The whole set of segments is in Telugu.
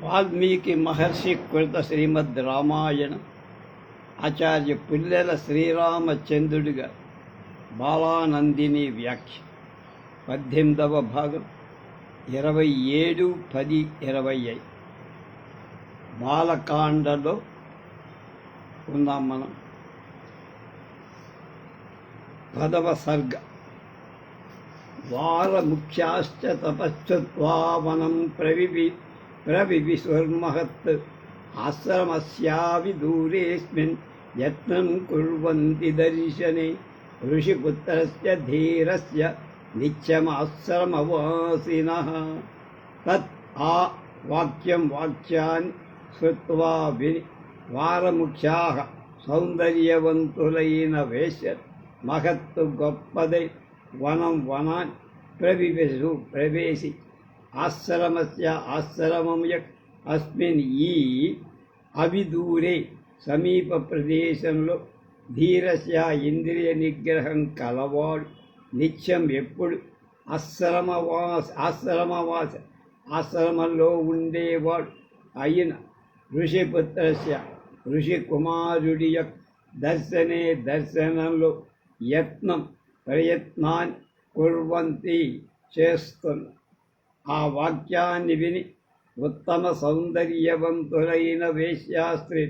వాల్మీకి మహర్షి కృత శ్రీమద్ రామాయణ ఆచార్య పుల్లెల శ్రీరామచంద్రుడిగా బాలానందిని వ్యాఖ్య పద్దెనిమిదవ భాగం ఇరవై ఏడు పది ఇరవై ఐదు బాలకాండలో ఉన్నాం మనం పదవ సర్గ వారముఖ్యాశ్చ తపశ్చుత్వావనం ప్రవివి रविविसुर्महत् आश्रमस्यापि दूरेऽस्मिन् यत्नं कुर्वन्ति दर्शने ऋषिपुत्रस्य धीरस्य नित्यमाश्रमवासिनः तत् आ वाक्यं वाक्यानि श्रुत्वा वि वारमुख्याः सौन्दर्यवन्तुलैन वेश्य महत्तु गोपदे वनं वनान् प्रविवेशु प्रवेशि ఆశ్రమస్య ఆశ్రమం యక్ అస్మిన్ ఈ అవిదూరే సమీప ప్రదేశంలో ధీరస్య ఇంద్రియ నిగ్రహం కలవాడు. నిత్యం ఎప్పుడు ఆశ్రమవాస ఆశ్రమవాస ఆశ్రమంలో ఉండేవాడు. అయిన ఋషిపుత్రస్య ఋషి కుమారుడి యొక్క దర్శనే దర్శనంలో యత్నం ప్రయత్నాన్ని కుర్వంతి చేస్తున్న ఆ వాక్యాన్ని విని ఉత్తమ సౌందర్యవంతులైన వేశ్యాస్త్రి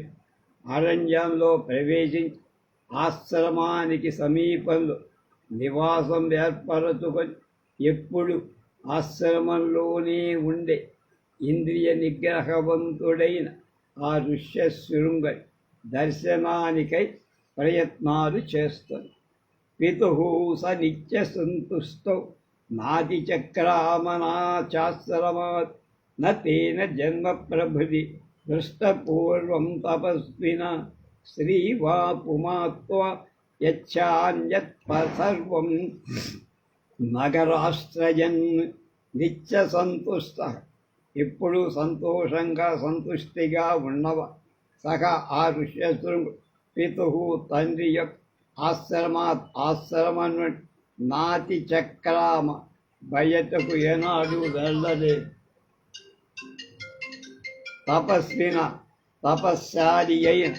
అరణ్యంలో ప్రవేశించి ఆశ్రమానికి సమీపంలో నివాసం ఏర్పరచుకొని ఎప్పుడు ఆశ్రమంలోనే ఉండే ఇంద్రియ నిగ్రహవంతుడైన ఆ ఋష్యశృంగ దర్శనానికై ప్రయత్నాలు చేస్తుంది పితు స నిత్య సంతుష్టౌ నాతి చక్రామనాచాశ్రమాత్ నేన జన్మ ప్రభృతి దృష్టపూర్వం తపస్విన స్త్రీ వా పుమాత్వ యచ్చాన్యత్ సర్వం నగరాశ్రయన్ నిత్య సంతుష్ట ఇప్పుడు సంతోషంగా సంతుష్టిగా ఉన్నవ. సహ ఆ ఋష్యశృంగు పితు తండ్రి యొక్క ఆశ్రమాత్ ఆశ్రమం నుండి నాతి చక్రామ బయటకు ఏనాడు వెళ్ళలే. తపస్విన తపశ్శాలి అయిన